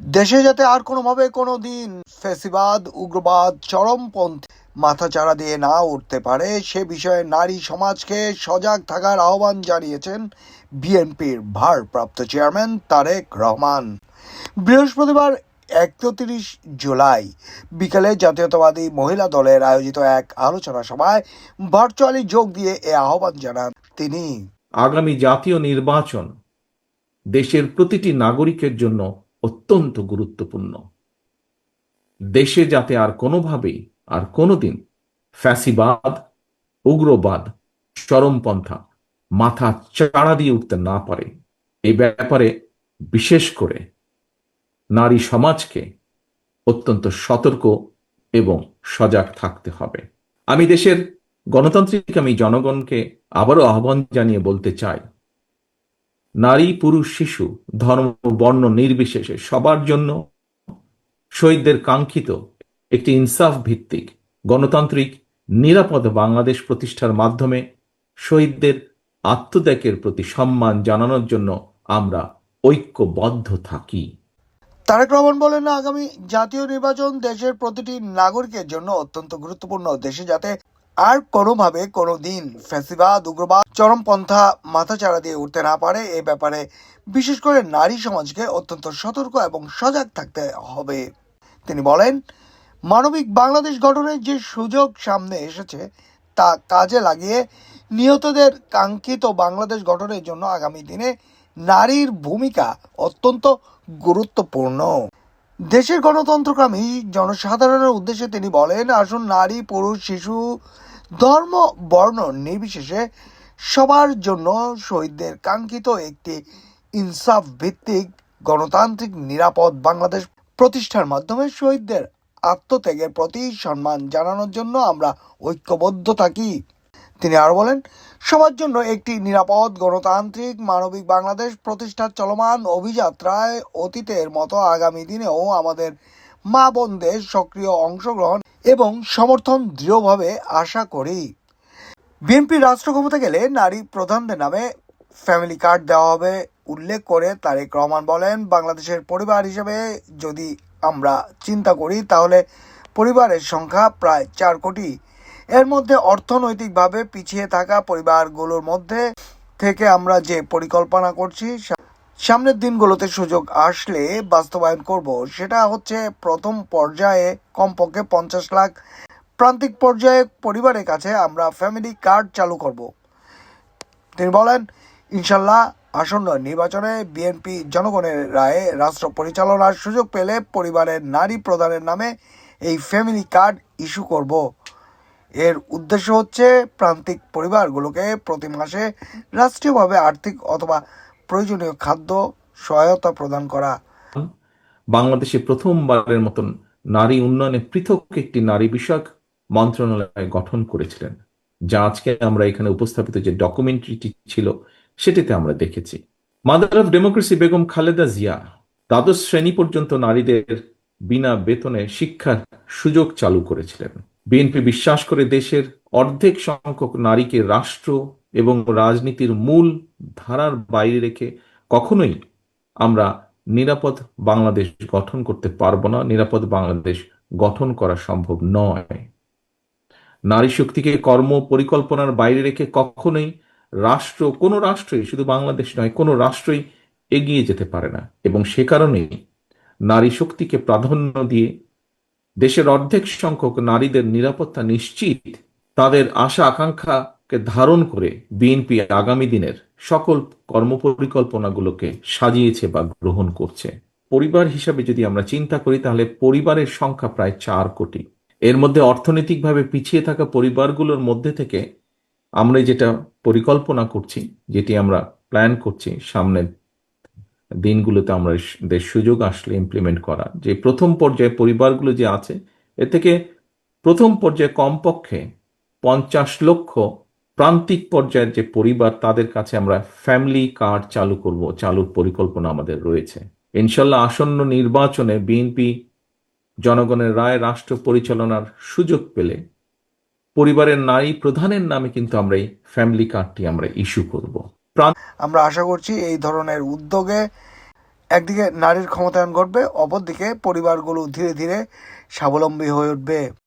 দেশে যাতে আর কোনোভাবে কোনো দিন ফেসিবাদ, উগ্রবাদ, চরমপন্থী মাথাচাড়া দিয়ে না উঠতে পারে, সে বিষয়ে নারী সমাজকে সজাগ থাকার আহ্বান জানিয়েছেন বিএনপির ভারপ্রাপ্ত চেয়ারম্যান তারেক রহমান। বৃহস্পতিবার একত্রিশ জুলাই বিকেলে জাতীয়তাবাদী মহিলা দলের আয়োজিত এক আলোচনা সভায় ভার্চুয়ালি যোগ দিয়ে এ আহ্বান জানান তিনি। আগামী জাতীয় নির্বাচন দেশের প্রতিটি নাগরিকের জন্য অত্যন্ত গুরুত্বপূর্ণ। দেশে যাতে আর কোনোভাবেই, আর কোনোদিন ফ্যাসিবাদ, উগ্রবাদ, চরমপন্থা মাথা চাড়া দিয়ে উঠতে না পারে এই ব্যাপারে বিশেষ করে নারী সমাজকে অত্যন্ত সতর্ক এবং সজাগ থাকতে হবে। আমি দেশের গণতান্ত্রিক, আমি জনগণকে আবারও আহ্বান জানিয়ে বলতে চাই নারী, পুরুষ, শিশু, ধর্ম, বর্ণ নির্বিশেষে সবার জন্য শহীদদের কাঙ্ক্ষিত একটি ইনসাফ ভিত্তিক, গণতান্ত্রিক, নিরাপদ বাংলাদেশ প্রতিষ্ঠার মাধ্যমে শহীদদের আত্মত্যাগের প্রতি সম্মান জানানোর জন্য আমরা ঐক্যবদ্ধ থাকি। তারেক রহমান বলেন, আগামী জাতীয় নির্বাচন দেশের প্রতিটি নাগরিকের জন্য অত্যন্ত গুরুত্বপূর্ণ। দেশে যাতে আর কোনোভাবে কোনো দিন ফ্যাসিবাদ, উগ্রবাদ, চরমপন্থা মাথাচাড়া দিয়ে উঠতে না পারে, এ ব্যাপারে বিশেষ করে নারী সমাজকে অত্যন্ত সতর্ক এবং সজাগ থাকতে হবে। তিনি বলেন, মানবিক বাংলাদেশ গঠনের যে সুযোগ সামনে এসেছে, তা কাজে লাগিয়ে নিহতদের কাঙ্ক্ষিত বাংলাদেশ গঠনের জন্য আগামী দিনে নারীর ভূমিকা অত্যন্ত গুরুত্বপূর্ণ। দেশের গণতন্ত্রকামী জনসাধারণের উদ্দেশ্যে তিনি বলেন, আসুন নারী, পুরুষ, শিশু, ধর্ম, বর্ণ নির্বিশেষে সবার জন্য শহীদদের কাঙ্ক্ষিত একটি ইনসাফ ভিত্তিক গণতান্ত্রিক নিরাপদ বাংলাদেশ প্রতিষ্ঠার মাধ্যমে শহীদদের আত্মত্যাগের প্রতি সম্মান জানানোর জন্য আমরা ঐক্যবদ্ধ থাকি। তিনি আরও বলেন, সবার জন্য একটি নিরাপদ গণতান্ত্রিক মানবিক বাংলাদেশ প্রতিষ্ঠার চলমান অভিযাত্রায় অতীতের মতো আগামী দিনেও আমাদের মা বোনদের সক্রিয় অংশগ্রহণ এবং সমর্থন দৃঢ়ভাবে আশা করি। বিএনপি রাষ্ট্র ক্ষমতা গেলে নারী প্রধানদের নামে ফ্যামিলি কার্ড দেওয়া হবে, উল্লেখ করে তারেক রহমান বলেন, বাংলাদেশের পরিবার হিসেবে যদি আমরা চিন্তা করি, তাহলে পরিবারের সংখ্যা প্রায় চার কোটি। এর মধ্যে অর্থনৈতিকভাবে পিছিয়ে থাকা পরিবারগুলোর মধ্যে থেকে আমরা যে পরিকল্পনা করছি সামনের দিনগুলোতে সুযোগ আসলে বাস্তবায়ন করব। সেটা হচ্ছে প্রথম পর্যায়ে কমপক্ষে পঞ্চাশ লাখ প্রান্তিক পর্যায়ে পরিবারের কাছে আমরা ফ্যামিলি কার্ড চালু করব। তিনি বলেন ইনশাল্লাহ আসন্ন নির্বাচনে বিএনপি জনগণের রায়ে রাষ্ট্র পরিচালনার সুযোগ পেলে পরিবারের নারী প্রধানের নামে এই ফ্যামিলি কার্ড ইস্যু করব। এর উদ্দেশ্য হচ্ছে প্রান্তিক পরিবারগুলোকে প্রতি মাসে রাষ্ট্রীয়ভাবে আর্থিক অথবা প্রয়োজনীয় খাদ্য সহায়তা প্রদান করা। বাংলাদেশে প্রথমবারের মতন নারী উন্নয়নে পৃথক একটি নারী বিষয়ক মন্ত্রণালয় গঠন করেছিলেন। যা আজকে আমরা এখানে উপস্থাপিত যে ডকুমেন্টারিটি ছিল, সেটিতে আমরা দেখেছি। Mother of democracy Begum Khaleda Zia দ্বাদশ শ্রেণি পর্যন্ত নারীদের বিনা বেতনে শিক্ষার সুযোগ চালু করেছিলেন। বিএনপি বিশ্বাস করে দেশের অর্ধেক সংখ্যক নারীকে রাষ্ট্র এবং রাজনীতির মূল ধারার বাইরে রেখে কখনোই আমরা নিরাপদ বাংলাদেশ গঠন করতে পারব না, নিরাপদ বাংলাদেশ গঠন করা সম্ভব নয়। নারী শক্তিকে কর্ম পরিকল্পনার বাইরে রেখে কখনোই রাষ্ট্র, কোনো রাষ্ট্রই, শুধু বাংলাদেশ নয়, কোনো রাষ্ট্রই এগিয়ে যেতে পারে না। এবং সে কারণেই নারী শক্তিকে প্রাধান্য দিয়ে দেশের অর্ধেক সংখ্যক নারীদের নিরাপত্তা নিশ্চিত, তাদের আশা আকাঙ্ক্ষাকে ধারণ করে বিএনপি আগামী দিনের সকল কর্মপরিকল্পনাগুলোকে সাজিয়েছে বা গ্রহণ করছে। পরিবার হিসাবে যদি আমরা চিন্তা করি, তাহলে পরিবারের সংখ্যা প্রায় চার কোটি। এর মধ্যে অর্থনৈতিকভাবে পিছিয়ে থাকা পরিবারগুলোর মধ্যে থেকে আমরা যেটা পরিকল্পনা করছি, যেটি আমরা প্ল্যান করছি সামনের দিনগুলোতে আমরা সুযোগ আসলে ইমপ্লিমেন্ট করা। যে প্রথম পর্যায়ে পরিবারগুলো যে আছে, এ থেকে প্রথম পর্যায়ে কমপক্ষে পঞ্চাশ লক্ষ প্রান্তিক পর্যায়ের যে পরিবার, তাদের কাছে আমরা ফ্যামিলি কার্ড চালু করব, চালুর পরিকল্পনা আমাদের রয়েছে। ইনশাল্লাহ আসন্ন নির্বাচনে বিএনপি জনগণের রায়, রাষ্ট্র পরিচালনার সুযোগ পেলে পরিবারের নারী প্রধানের নামে কিন্তু আমরা এই ফ্যামিলি কার্ডটি আমরা ইস্যু করব। আমরা আশা করছি এই ধরনের উদ্যোগে একদিকে নারীর ক্ষমতায়ন ঘটবে, অপরদিকে পরিবারগুলো ধীরে ধীরে স্বাবলম্বী হয়ে উঠবে।